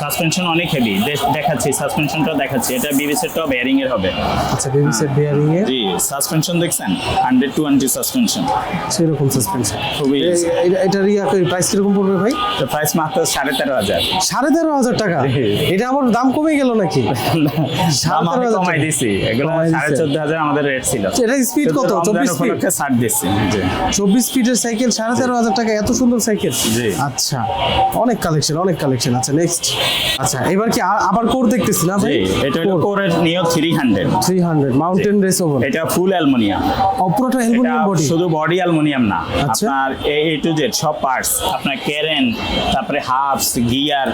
Speaker 2: সাসপেনশন অনেক হেভি দেখাচ্ছি সাসপেনশনটা দেখাচ্ছি। এটা বিবিসেটটাও বেয়ারিং এর হবে।
Speaker 1: আচ্ছা বেবি সেট বিয়ারিং এর
Speaker 2: জি। সাসপেনশন দেখছেন? হান্ড্রেড টোয়েন্টি সাসপেনশন
Speaker 1: সেই রকম সাসপেনশন
Speaker 2: খুবই
Speaker 1: এটার ইয়া প্রাইস কীরকম পড়বে ভাই?
Speaker 2: প্রাইস মাত্র সাড়ে তেরো হাজার।
Speaker 1: সাড়ে তেরো হাজার টাকা? এটা আমার দাম কমে গেল নাকি?
Speaker 2: দাম আমি কমাই দিছি। এগুলো
Speaker 1: কমাই
Speaker 2: সাড়ে
Speaker 1: দিছেন।
Speaker 2: চোদ্দ হাজার আমাদের রেট ছিল।
Speaker 1: এটা স্পিড কত?
Speaker 2: কিন্তু রমজান
Speaker 1: চব্বিশ স্পিড
Speaker 2: উপলক্ষে ছাড় দিচ্ছি জি।
Speaker 1: চব্বিশ স্পিডের সাইকেল সাড়ে তেরো হাজার টাকা এত সুন্দর সাইকেল
Speaker 2: জি।
Speaker 1: আচ্ছা অনেক কালেকশন অনেক কালেকশন আচ্ছা নেক্সট আচ্ছা এবার কি আবার কোর দেখতেছি না ভাই?
Speaker 2: এটা হলো কোরের neo three hundred
Speaker 1: three hundred mountain race over
Speaker 2: এটা ফুল অ্যালুমিনিয়াম
Speaker 1: অপরাটা অ্যালুমিনিয়াম বডি
Speaker 2: শুধু বডি অ্যালুমিনিয়াম না।
Speaker 1: আচ্ছা।
Speaker 2: আপনার এ টু জেড সব পার্টস আপনার কেরেন তারপরে hubs gear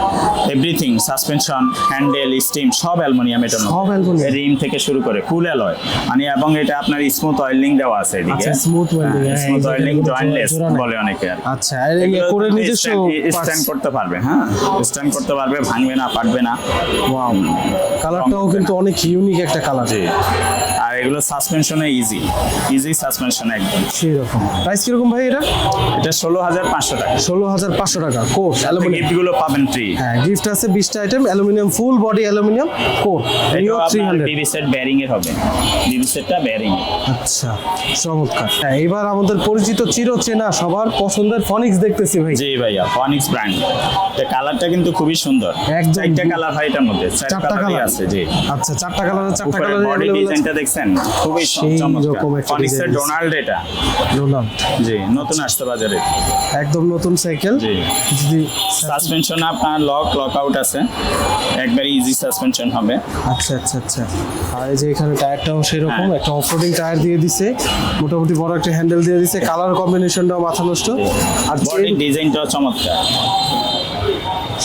Speaker 2: everything suspension handle stem সব অ্যালুমিনিয়াম এটা
Speaker 1: সব aluminum?
Speaker 2: রিম থেকে শুরু করে ফুল অ্যালয় মানে এবং এটা আপনার স্মুথ অয়েলিং দেওয়া আছে এদিকে।
Speaker 1: আচ্ছা smooth welding
Speaker 2: smooth oiling jointless বলে অনেকে।
Speaker 1: আচ্ছা আর এই করে নিজস্ব
Speaker 2: স্ট্যান্ড করতে পারবে হ্যাঁ? স্ট্যান্ড করতে পারবে ভাঙবে না পারবে না।
Speaker 1: ওয়াও কালারটাও কিন্তু অনেক ইউনিক একটা কালার
Speaker 2: আর এগুলো সাসপেনশনে ইজি ইজি সাসপেনশন একদম।
Speaker 1: সেই রকম প্রাইস কীরকম ভাই এটা?
Speaker 2: এটা ষোলো হাজার পাঁচশো টাকা।
Speaker 1: ষোলো হাজার পাঁচশো টাকা কোর
Speaker 2: অ্যালুমিনিয়ামগুলো পাবেন ফ্রি
Speaker 1: হ্যাঁ গিফট আছে বিশটা item aluminium full body aluminium core neo three hundred
Speaker 2: BB set bearing এর হবে। বিবি সেটটা বেয়ারিং
Speaker 1: আচ্ছা চমৎকার। হ্যাঁ এবার আমাদের পরিচিত চিরচেনা সবার পছন্দের ফনিক্স দেখতেছি ভাই।
Speaker 2: জি ভাইয়া ফনিক্স ব্র্যান্ড এটা কালারটা কিন্তু খুবই সুন্দর।
Speaker 1: একদম।
Speaker 2: চারটা কালার হয় এটার মধ্যে।
Speaker 1: চারটা কালার
Speaker 2: আছে জি।
Speaker 1: আচ্ছা চারটা কালারের চারটা কালার
Speaker 2: বডি ডিজাইনটা দেখছেন? খুবই চমৎকার। ফনিক্সের ডোনাল্ড এটা। জি নতুন আসছে বাজারে।
Speaker 1: একদম নতুন সাইকেল
Speaker 2: জি।
Speaker 1: যদি
Speaker 2: সাসপেনশন আপনার লক লক আউট আছে। একবারে ইজি সাসপেনশন হবে।
Speaker 1: আচ্ছা আচ্ছা আচ্ছা। আর এই যে এখানে টায়ারটাও সেরকম
Speaker 2: হ্যাঁ।
Speaker 1: একটা অফরোডিং টায়ার দিয়ে দিছে। মোটামুটি বড় একটা হ্যান্ডেল দিয়ে দিছে। কালার কম্বিনেশনটাও মাথা নষ্ট। আর
Speaker 2: বডির ডিজাইনটাও চমৎকার।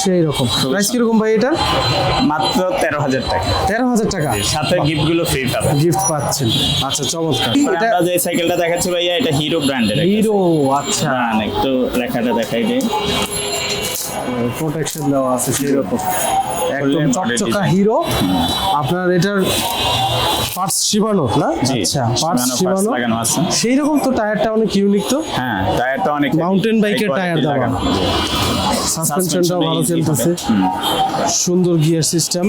Speaker 1: সেই রকম প্রাইস কীরকম ভাই এটা?
Speaker 2: মাত্র তেরো হাজার টাকা।
Speaker 1: তেরো হাজার টাকা?
Speaker 2: সাথে গিফটগুলো ফ্রি পাবেন।
Speaker 1: গিফট পাচ্ছেন। আচ্ছা চমৎকার। এটা
Speaker 2: যে সাইকেলটা দেখাচ্ছি ভাইয়া এটা হিরো ব্র্যান্ডের
Speaker 1: হিরো আচ্ছা।
Speaker 2: একটু লেখাটা দেখাই দিই।
Speaker 1: প্রোটেকশন দেওয়া আছে সেই রকম একদম চকচকা হিরো আপনার এটার পার্টস শিবানো না? আচ্ছা পার্টস শিবানো সেই রকম তো টায়ারটা অনেক ইউনিক তো।
Speaker 2: হ্যাঁ টায়ারটা অনেক
Speaker 1: bike এর টায়ার দেওয়া। সাসপেনশনটাও ভালো চলতেছে। সুন্দর গিয়ার সিস্টেম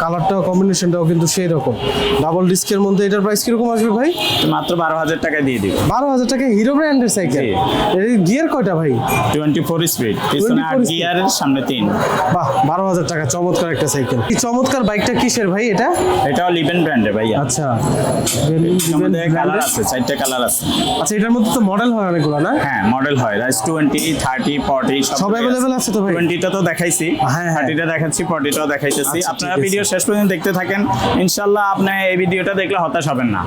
Speaker 1: কালারটাও কম্বিনেশনটাও কিন্তু সেই রকম ডাবল ডিস্কের মধ্যে এটার প্রাইস কীরকম আসবে ভাই?
Speaker 2: মাত্র বারো হাজার টাকা দিয়ে দিব।
Speaker 1: বারো হাজার টাকা হিরো ব্র্যান্ডের সাইকেল এর গিয়ার কয়টা ভাই?
Speaker 2: টোয়েন্টি ফোর স্পিড পিছনে আট
Speaker 1: 24 speed।
Speaker 2: গিয়ার সামনে তিন।
Speaker 1: বাহ বারো হাজার টাকা চমৎকার একটা সাইকেল এই চমৎকার বাইকটা কিসের ভাই এটা?
Speaker 2: এটাও লিভেন ব্র্যান্ডে ভাইয়া।
Speaker 1: আচ্ছা।
Speaker 2: এর কালার আছে চারটে কালার আছে।
Speaker 1: আচ্ছা এটার মধ্যে তো মডেল হয় অনেকগুলো না?
Speaker 2: হ্যাঁ মডেল হয়। রাইস টোয়েন্টি থার্টি ফর্টি
Speaker 1: সব অ্যাভেলেবেল আছে। তো ভাই?
Speaker 2: টোয়েন্টিটা তো দেখাইছি। থার্টিটা দেখাচ্ছি ফর্টিটাও দেখাইতেছি।
Speaker 1: আচ্ছা,
Speaker 2: আপনারা ভিডিও শেষ পর্যন্ত দেখতে থাকেন। ইনশাল্লাহ আপনি এই ভিডিওটা দেখলে হতাশ হবেন না।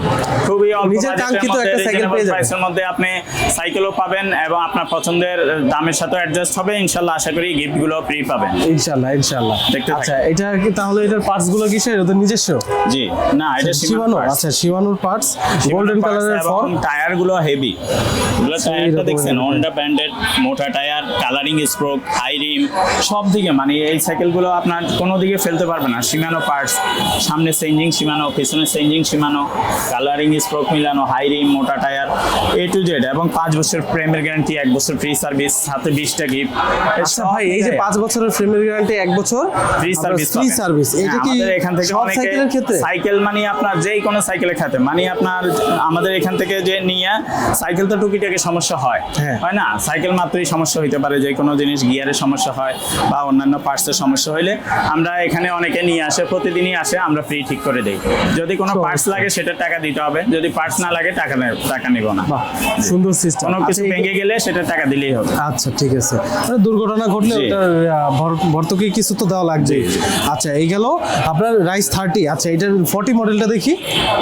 Speaker 2: খুবই অল্প
Speaker 1: নিজের
Speaker 2: বাজেটের
Speaker 1: কাঙ্ক্ষিত
Speaker 2: মধ্যে,
Speaker 1: একটা সাইকেল
Speaker 2: reasonable
Speaker 1: পেয়ে যাবেন।
Speaker 2: মধ্যে আপনি সাইকেলও পাবেন এবং আপনার পছন্দের দামের সাথে অ্যাডজাস্ট হবে। ইনশাল্লাহ আশা করি গিফটগুলো ফ্রি পাবেন।
Speaker 1: ইনশাল্লাহ ইনশাল্লাহ।
Speaker 2: দেখতে
Speaker 1: আচ্ছা এটা কি তাহলে এটার পার্টসগুলো কিসের? ওদের নিজস্ব?
Speaker 2: জি। না এটা
Speaker 1: শিবানো আচ্ছা শিবানোর পার্টস গোল্ডেন কালারের ফর্ম
Speaker 2: টায়ারগুলো হেভি এগুলো টায়ারটা দেখছেন। হন্ডা ব্র্যান্ডেড মোটা tyre colouring stroke high rim সব দিকে। মানে এই সাইকেলগুলো আপনার কোনো দিকে ফেলতে পারবে না। সীমানো পার্টস সামনে চেঞ্জিং সীমানো পেছনে চেঞ্জিং সীমানো কালারিং স্ট্রোক মিলানো হাই রিম মোটা টায়ার এ টু জেড এবং পাঁচ বছর প্রেমের গ্যারান্টি এক বছর ফ্রি সার্ভিস সাথে বিশটা গিফট
Speaker 1: আচ্ছা ভাই এই যে পাঁচ বছরের ফ্রেমের গ্যারান্টি এক বছর
Speaker 2: ফ্রি সার্ভিস
Speaker 1: ফ্রি সার্ভিস এটা কি
Speaker 2: এখান থেকে
Speaker 1: সব সাইকেলের ক্ষেত্রে?
Speaker 2: সাইকেল মানে আপনার যেই কোনো সাইকেলের ক্ষেত্রে মানে আপনার আমাদের এখান থেকে যে নিয়ে সাইকেল তো টুকিটাকি সমস্যা হয়
Speaker 1: হ্যাঁ।
Speaker 2: হয় না? সাইকেল মাত্রই সমস্যা হইতে পারে যে কোনো জিনিস গিয়ারের সমস্যা হয় বা অন্যান্য পার্টসের সমস্যা হইলে আমরা এখানে অনেকে নিয়ে আসে প্রতিদিনই আসে আমরা ফ্রি ঠিক করে দেই। যদি কোনো পার্টস লাগে সেটা টাকা দিতে হবে যদি পার্টস না লাগে টাকা টাকা নিব না।
Speaker 1: সুন্দর সিস্টেম
Speaker 2: কোনো কিছু ভেঙে গেলে সেটা টাকা দিলেই হবে।
Speaker 1: আচ্ছা ঠিক আছে। মানে দুর্ঘটনা ঘটলে ভর্তুকি কিছু তো দেওয়া লাগবে আচ্ছা এই গেল আপনার রাইস থার্টি আচ্ছা এটার ফর্টি মডেলটা দেখি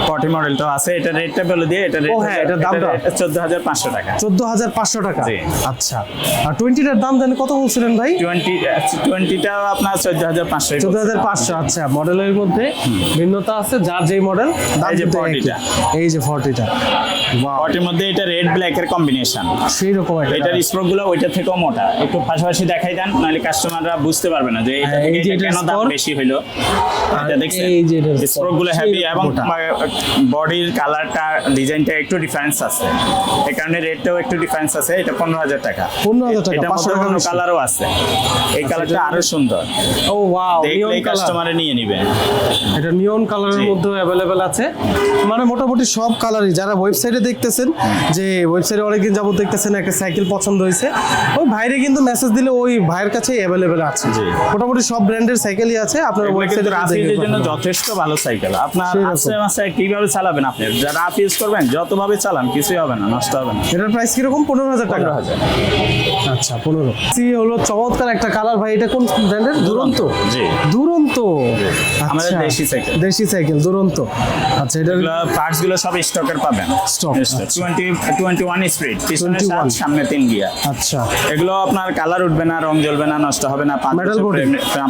Speaker 2: ফর্টি মডেলটা আছে এটা রেটটা বলে দিয়ে এটা
Speaker 1: ও হ্যাঁ, এটার দামটা?
Speaker 2: চোদ্দ হাজার পাঁচশো টাকা।
Speaker 1: চোদ্দ হাজার পাঁচশো টাকা?
Speaker 2: জি।
Speaker 1: আচ্ছা। আর টোয়েন্টিটার দাম দেন কত বলছিলেন ভাই?
Speaker 2: টোয়েন্টি টোয়েন্টিটা আপনার চোদ্দ হাজার পাঁচশো
Speaker 1: চোদ্দ হাজার পাঁচশো আচ্ছা। মডেলের মধ্যে ভিন্নতা আছে যার যেই মডেল দাম
Speaker 2: এই যে
Speaker 1: কিন্তু
Speaker 2: 40 টা।
Speaker 1: এই যে ফর্টিটা
Speaker 2: ফর্টির মধ্যে এটা রেড ব্ল্যাক এর কম্বিনেশন
Speaker 1: সেই রকম একটা।
Speaker 2: এটার স্ট্রোকগুলো ওইটা থেকেও মোটা। একটু পাশাপাশি দেখাই দেন নাহলে কাস্টমাররা বুঝতে পারবে না যে এটা
Speaker 1: হ্যাঁ,
Speaker 2: থেকে এটা কেন দাম বেশি
Speaker 1: আর
Speaker 2: এটা দেখছেন
Speaker 1: এই যে এটার স্ট্রোকগুলো
Speaker 2: হ্যাপি এবং বডির কালারটা ডিজাইনটা একটু ডিফারেন্স আছে। এই কারণে রেটটাও একটু ডিফারেন্স আছে এটা পনেরো হাজার টাকা।
Speaker 1: 15,000 টাকা,
Speaker 2: এটা
Speaker 1: 500 টাকা বেশি।
Speaker 2: কালারও আছে। এই কালারটা আরও সুন্দর।
Speaker 1: ও ওয়াও নিয়ন
Speaker 2: কাস্টমারে নিয়ে নিবে।
Speaker 1: এটা নিয়ন কালারের মধ্যে অ্যাভেলেবেল আছে। মানে মোটামুটি সব কালারই যারা ওয়েবসাইটে দেখতেছেন যে ওয়েবসাইটে অনেকদিন যাবত দেখতেছেন একটা সাইকেল পছন্দ হয়েছে ওই ভাইরে কিন্তু মেসেজ দিলে ওই ভাইয়ের কাছে অ্যাভেলেবেল আছে। মোটামুটি সব ব্র্যান্ডের সাইকেলই আছে আপনার ওয়েবসাইটে
Speaker 2: রাফ জন্য যথেষ্ট ভালো সাইকেল আপনার। আস্তে আস্তে কীভাবে চালাবেন আপনি? যা রাফ ইউজ করবেন যতভাবে চালান কিছুই হবে না নষ্ট হবে না।
Speaker 1: এটার প্রাইস কীরকম? পনেরো হাজার টাকা।
Speaker 2: হাজার।
Speaker 1: আচ্ছা পনেরো। সি হলো চমৎকার একটা কালার ভাই এটা কোন ব্র্যান্ডের দুরন্ত।
Speaker 2: জি।
Speaker 1: দুরন্ত?
Speaker 2: আমাদের
Speaker 1: আচ্ছা,
Speaker 2: দেশি সাইকেল।
Speaker 1: দেশি সাইকেল দুরন্ত। আচ্ছা
Speaker 2: এগুলো পার্টসগুলো সব স্টকের পাবেন। ওয়ান স্পিড পিছনে সাত সামনে তিন গিয়ার
Speaker 1: আচ্ছা।
Speaker 2: এগুলো আপনার কালার উঠবে না রং জ্বলবে না নষ্ট হবে না। পাঁচ বছর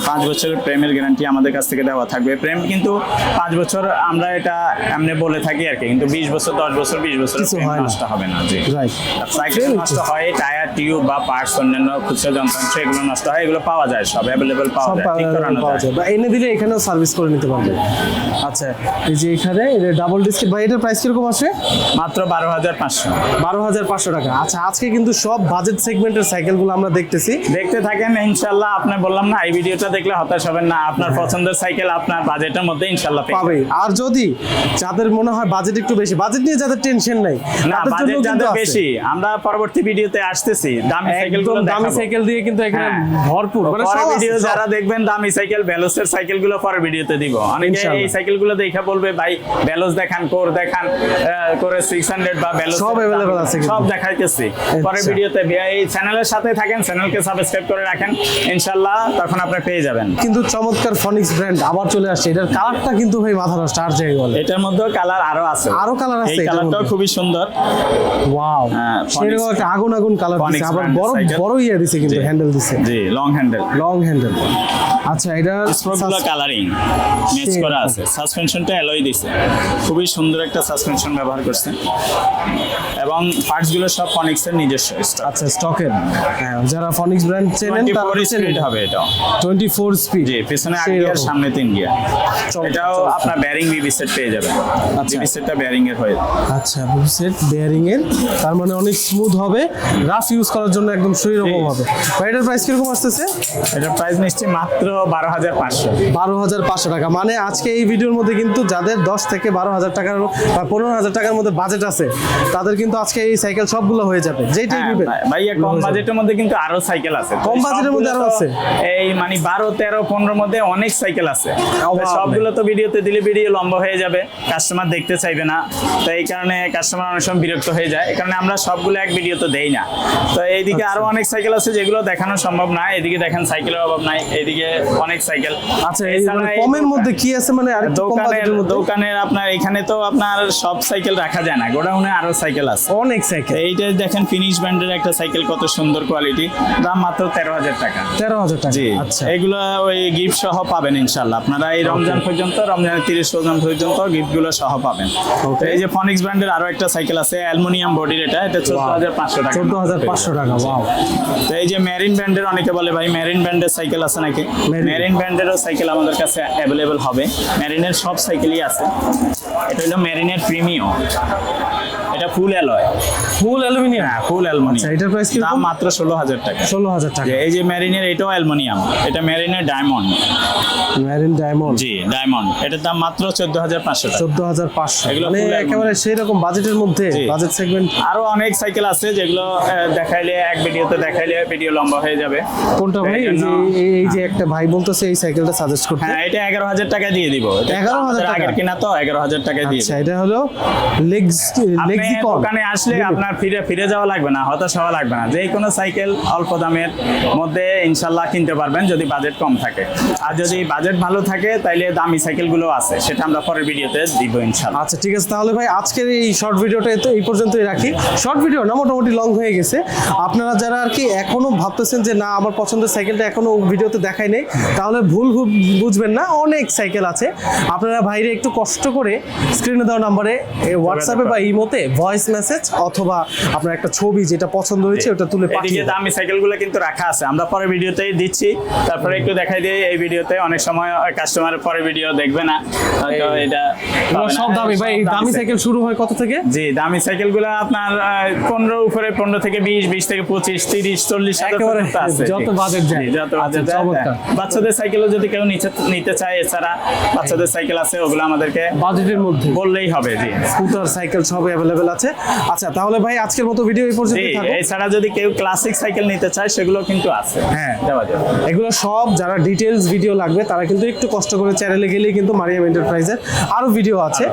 Speaker 2: পাঁচ বছরের প্রেমের গ্যারান্টি আমাদের কাছ থেকে দেওয়া থাকবে। প্রেম কিন্তু পাঁচ বছর আমরা এটা এমনি বলে থাকি আর কি কিন্তু বিশ বছর দশ বছর বিশ বছর
Speaker 1: কিছু হয়
Speaker 2: নষ্ট হবে না জি।
Speaker 1: রাইট
Speaker 2: সাইকেল নষ্ট হয় টায়ার টিউব বা পার্টস অন্যান্য খুচরা যন্ত্রাংশ এগুলো নষ্ট হয় এগুলো পাওয়া যায় সব অ্যাভেলেবেল পাওয়া যায় ঠিক করানো যায়।
Speaker 1: বা এনে দিলে এখানেও সার্ভিস করে নিতে পারবে। আচ্ছা এই যে এখানে ডাবল ডিস্ক ভাই এটার প্রাইস কীরকম আসে
Speaker 2: মাত্র বারো হাজার পাঁচশো।
Speaker 1: বারো হাজার পাঁচশো টাকা। আচ্ছা আজকে কিন্তু সব বাজেট সেগমেন্টের সাইকেলগুলো আমরা দেখতেছি।
Speaker 2: দেখতে থাকেন ইনশাল্লাহ আপনি বললাম না এই ভিডিওটা দেখলে হতাশ হবেন না। আপনার পছন্দের সাইকেল আপনার বাজেটের মধ্যে ইনশাল্লাহ
Speaker 1: পাবে আর যদি যাদের মনে হয় বাজেট একটু বেশি বাজেট নিয়ে যাদের টেনশন নাই
Speaker 2: না
Speaker 1: তাদের
Speaker 2: বাজেট
Speaker 1: কিন্তু
Speaker 2: যাদের বেশি আমরা পরবর্তী ভিডিওতে আসতেছি দামি সাইকেল
Speaker 1: একদম দামি সাইকেল দিয়ে কিন্তু এখানে ভরপুর মানে সব
Speaker 2: ভিডিও যারা দেখবেন দামি সাইকেল ভ্যালোসের সাইকেলগুলো পরের ভিডিওতে দিব। অনেকে এই সাইকেলগুলো দেখে বলবে ভাই ভ্যালোস দেখান কোর দেখান করে সিক্স হান্ড্রেড বা ভ্যালোস
Speaker 1: সব available আছে
Speaker 2: সব দেখাইতেছি। পরের
Speaker 1: আচ্ছা।
Speaker 2: ভিডিওতে এই চ্যানেলের সাথে থাকেন চ্যানেলকে সাবস্ক্রাইব করে রাখেন। ইনশাল্লাহ তখন আপনি পেয়ে যাবেন।
Speaker 1: কিন্তু চমৎকার ফনিক্স ব্র্যান্ড আবার চলে আসছে। এটার কালারটা কিন্তু ভাই মাথা নষ্ট। যাই বলে।
Speaker 2: এটার মধ্যেও কালার আরও আছে।
Speaker 1: আরও colour আছে
Speaker 2: এই কালারটাও খুবই সুন্দর।
Speaker 1: ওয়াও
Speaker 2: হ্যাঁ,
Speaker 1: সেরকম একটা আগুন আগুন কালার দিছে। আবার বড় বড় ইয়ে দিছে কিন্তু হ্যান্ডেল দিছে।
Speaker 2: জি লং হ্যান্ডেল
Speaker 1: লং হ্যান্ডেল আচ্ছা এটা
Speaker 2: কালারিং ম্যাচ করা আছে। সাসপেনশনটা অ্যালয় দিছে। খুবই সুন্দর একটা সাসপেনশন ব্যবহার করছে। এবং পার্টসগুলো সব ফনিক্সের নিজস্ব
Speaker 1: আচ্ছা স্টকের হ্যাঁ যারা ফনিক্স ব্র্যান্ড চেনেন তারা
Speaker 2: স্পিড হবে এটা
Speaker 1: টোয়েন্টি ফোর স্পিড
Speaker 2: জি পেছনে আট গিয়ার সামনে তিন গিয়ার এটাও আপনার ব্যারিং বিবি সেট পেয়ে যাবেন।
Speaker 1: আচ্ছা।
Speaker 2: বিবি সেটটা ব্যারিং এর হয়ে
Speaker 1: আচ্ছা সেট বেয়ারিং এর তার মানে অনেক স্মুথ হবে রাফ ইউজ করার জন্য একদম হবে। এটার প্রাইস কীরকম আসতেছে?
Speaker 2: এটার প্রাইস মাত্র বারো হাজার পাঁচশো।
Speaker 1: বারো হাজার পাঁচশো টাকা। মানে আজকে এই ভিডিওর মধ্যে কিন্তু যাদের দশ থেকে বারো হাজার টাকার বা পনেরো হাজার টাকার মধ্যে বাজেট আছে তাদের কিন্তু আজকে এই সাইকেল সবগুলো হয়ে যাবে। যেইটাই নেবেন।
Speaker 2: হ্যাঁ, ভাইয়া কম বাজেটের মধ্যে কিন্তু আরও সাইকেল আছে।
Speaker 1: কম বাজেটের মধ্যে
Speaker 2: আরও
Speaker 1: আছে?
Speaker 2: এই মানে বারো তেরো পনেরোর মধ্যে অনেক সাইকেল আছে। সবগুলো তো ভিডিওতে দিলে ভিডিও লম্বা হয়ে যাবে কাস্টমার দেখতে চাইবে না। তো এই কারণে কাস্টমার অনেক সময় বিরক্ত হয়ে যায়। এই কারণে আমরা সবগুলো এক ভিডিওতে দেই না। তো এইদিকে আরও অনেক সাইকেল আছে যেগুলো দেখানো সম্ভব না। এদিকে দেখেন সাইকেলের অভাব নাই। এদিকে অনেক সাইকেল
Speaker 1: আচ্ছা মানে কমের মধ্যে কি আছে? মানে
Speaker 2: দোকানের দোকানের আপনার এখানে তো আপনার সব সাইকেল রাখা যায় না। গোডাউনে আরও সাইকেল আছে।
Speaker 1: অনেক সাইকেল
Speaker 2: এইটা দেখেন ফিনিশ ব্র্যান্ডের একটা সাইকেল কত সুন্দর কোয়ালিটি দাম মাত্র তেরো হাজার টাকা।
Speaker 1: তেরো হাজার টাকা।
Speaker 2: জি।
Speaker 1: আচ্ছা।
Speaker 2: এগুলো ওই গিফট সহ পাবেন ইনশাল্লাহ আপনারা এই রমজান পর্যন্ত রমজানের তিরিশ রমজান পর্যন্ত গিফটগুলো সহ পাবেন। তো এই যে ফনিক্স ব্র্যান্ডের আরও একটা সাইকেল আছে অ্যালুমিনিয়াম বডির এটা এটা চোদ্দ হাজার পাঁচশো টাকা।
Speaker 1: চোদ্দ হাজার পাঁচশো টাকা ওয়াও
Speaker 2: তো এই যে মেরিন ব্র্যান্ডের অনেকে বলে ভাই মেরিন ব্র্যান্ডের সাইকেল আছে নাকি? মেরিন ব্র্যান্ডেরও সাইকেল আমাদের কাছে অ্যাভেলেবেল হবে। মেরিনের সব সাইকেলই আছে। এটা হলো মেরিনের প্রিমিয়াম এটা ফুল অ্যালয়
Speaker 1: ফুল অ্যালুমিনিয়াম
Speaker 2: হ্যাঁ ফুল অ্যালুমিনিয়াম
Speaker 1: আচ্ছা এটার প্রাইস কি
Speaker 2: দাম মাত্র ষোলো হাজার টাকা।
Speaker 1: ষোলো হাজার টাকা।
Speaker 2: এই যে এটাও অ্যালুমিনিয়াম এটা ডায়মন্ড
Speaker 1: ম্যারিন ডায়মন্ড
Speaker 2: জি ডায়মন্ড এটার দাম মাত্র চোদ্দ হাজার পাঁচশো টাকা।
Speaker 1: চোদ্দ হাজার পাঁচশো।
Speaker 2: এগুলো
Speaker 1: মানে একেবারে সেই রকম বাজেটের মধ্যে বাজেট সেগমেন্ট
Speaker 2: আরও অনেক সাইকেল আছে যেগুলো দেখাইলে এক ভিডিওতে দেখাইলে ভিডিও লম্বা হয়ে যাবে।
Speaker 1: কোনটা ভাই?
Speaker 2: এই
Speaker 1: যে একটা ভাই বলতেছে এই সাইকেলটা সাজেস্ট করতে।
Speaker 2: হ্যাঁ এটা এগারো হাজার টাকা দিয়ে দিব। এটা
Speaker 1: 11,000 টাকা?
Speaker 2: আগের কিনা তো এগারো হাজার টাকা দিয়ে
Speaker 1: আচ্ছা এটা হলো লেগস
Speaker 2: দোকানে আসলে আপনার ফিরে ফিরে যাওয়া লাগবে না হতাশ হওয়া লাগবে না। যে কোনো সাইকেল অল্প দামের মধ্যে ইনশাল্লাহ কিনতে পারবেন যদি বাজেট কম থাকে। আর যদি বাজেট ভালো থাকে তাইলে দামি সাইকেলগুলো আছে সেটা আমরা পরের ভিডিওতে দিব ইনশাল্লাহ।
Speaker 1: আচ্ছা ঠিক আছে। তাহলে ভাই আজকের এই শর্ট ভিডিওটা তো এই পর্যন্তই রাখি। শর্ট ভিডিও না মোটামুটি লং হয়ে গেছে। আপনারা যারা আর কি এখনও ভাবতেছেন যে না আমার পছন্দের সাইকেলটা এখনও ভিডিওতে দেখাই নেই তাহলে ভুল বুঝবেন না অনেক সাইকেল আছে। আপনারা ভাইরে একটু কষ্ট করে স্ক্রিনে দেওয়া নাম্বারে হোয়াটসঅ্যাপে বা ইমোতে ভয়েস মেসেজ অথবা আপনার একটা ছবি যেটা পছন্দ হয়েছে ওটা তুলে পাঠিয়ে।
Speaker 2: দামি সাইকেলগুলো কিন্তু রাখা আছে। আমরা পরের ভিডিওতেই দিচ্ছি। তারপরে একটু দেখাই দিই এই ভিডিওতে অনেক সময় কাস্টমার পরে ভিডিও দেখবে না। হয়তো এটা।
Speaker 1: সব দামি। ভাই দামি সাইকেল শুরু হয় কত থেকে?
Speaker 2: জি দামি সাইকেলগুলো আপনার পনেরো উপরে পনেরো থেকে বিশ বিশ থেকে পঁচিশ তিরিশ চল্লিশ হাজার
Speaker 1: একেবারে যত বাজেট যায়।
Speaker 2: যত
Speaker 1: আচ্ছা,
Speaker 2: বাজেট
Speaker 1: চমৎকার।
Speaker 2: বাচ্চাদের সাইকেলও যদি কেউ নিচে নিতে চায় এছাড়া বাচ্চাদের সাইকেল আছে ওগুলো আমাদেরকে
Speaker 1: বাজেটের মধ্যে।
Speaker 2: বললেই হবে জি।
Speaker 1: স্কুটার সাইকেল সব অ্যাভেলেবেল আছে। আচ্ছা তাহলে ভাই আজকের মতো ভিডিও এই পর্যন্ত
Speaker 2: জি
Speaker 1: থাকুক।
Speaker 2: এছাড়া যদি কেউ ক্লাসিক সাইকেল নিতে চায় সেগুলো কিন্তু আছে।
Speaker 1: হ্যাঁ। এগুলো সব যারা ডিটেলস ভিডিও লাগবে তারা কিন্তু একটু কষ্ট করে চ্যানেলে গেলেই কিন্তু মারিয়াম এন্টারপ্রাইজের আরও ভিডিও আছে।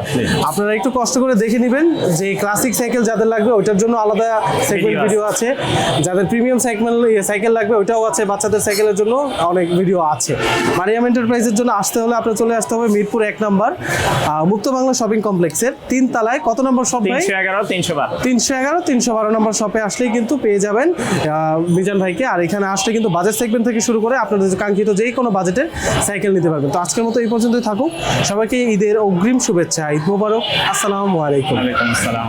Speaker 1: আপনারা একটু কষ্ট করে দেখে নেবেন যে ক্লাসিক সাইকেল যাদের লাগবে ওইটার জন্য আলাদা সেগমেন্ট ভিডিও আছে। যাদের প্রিমিয়াম সাইকেল সাইকেল লাগবে ওইটাও আছে। বাচ্চাদের সাইকেলের জন্য অনেক ভিডিও আছে। মারিয়াম এন্টারপ্রাইজের জন্য আসতে হলে আপনার চলে আসতে হবে মিরপুর এক নম্বর মুক্ত বাংলা শপিং কমপ্লেক্সের তিন তলায় কত নম্বর শপ
Speaker 2: এগারো তিনশো বারো।
Speaker 1: তিনশো এগারো তিনশো বারো নম্বর শপে আসলেই কিন্তু পেয়ে যাবেন। আহ, মিজান ভাইকে। আর এখানে আসলে কিন্তু বাজেট সেগমেন্ট থেকে শুরু করে আপনাদের কাঙ্ক্ষিত যেই কোনো বাজেটের সাইকেল নিতে পারবেন। তো আজকের মতো এই পর্যন্তই থাকুক। সবাইকে ঈদের অগ্রিম শুভেচ্ছা ঈদ মোবারক। আসসালামু আলাইকুম।
Speaker 2: ওয়ালাইকুম আসসালাম।